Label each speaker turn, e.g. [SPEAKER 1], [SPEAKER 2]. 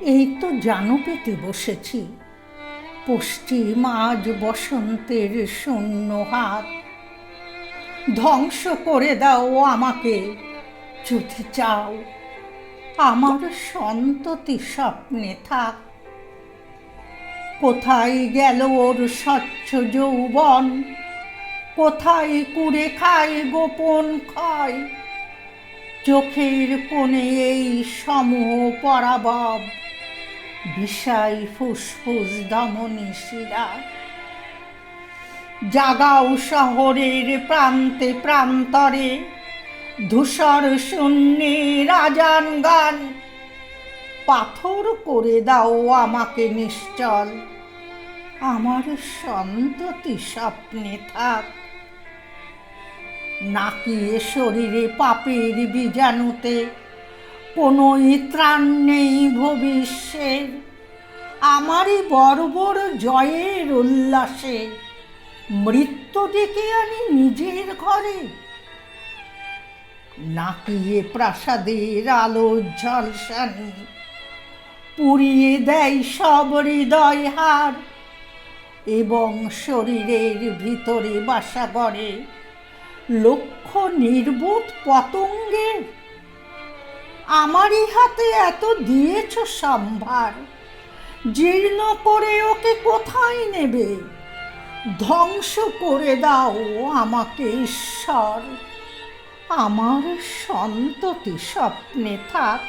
[SPEAKER 1] এই তো জানো পেতে বসেছি। পশ্চিম আজ বসন্তের শূন্য হাত। ধ্বংস করে দাও আমাকে, যদি চাও। আমার সন্ততি স্বপ্নে থাক। কোথায় গেল ওর স্বচ্ছ যৌবন? কোথায় কুড়ে খায় গোপন ক্ষয়? চোখের কোণে এই সমূহ পরাবব বিষাই ফুসফুস দমনী শিরা জাগাও শহরের প্রান্তে প্রান্তরে, ধূসর শূন্যে রাজান গান। পাথর করে দাও আমাকে নিশ্চল, আমার সন্ততি স্বপ্নে থাক। নাকি শরীরে পাপের বীজাণুতে কোনো ত্রাণ নেই ভবিষ্যের আমারই বর্বর জয়ের উল্লাসে। মৃত্যু ডেকে আনি নিজের ঘরে। নাকিয়ে প্রাসাদের আলো ঝলসানি। পুড়িয়ে দেয় সব হৃদয় হার। এবং শরীরের ভিতরে বাসা করে লক্ষ নির্বোধ পতঙ্গের আমারই হাতে এত দিয়েছ সম্ভার। জীর্ণ করে ওকে কোথায় নেবে? ধ্বংস করে দাও আমাকে ঈশ্বর। আমার সন্ততি স্বপ্নে থাক।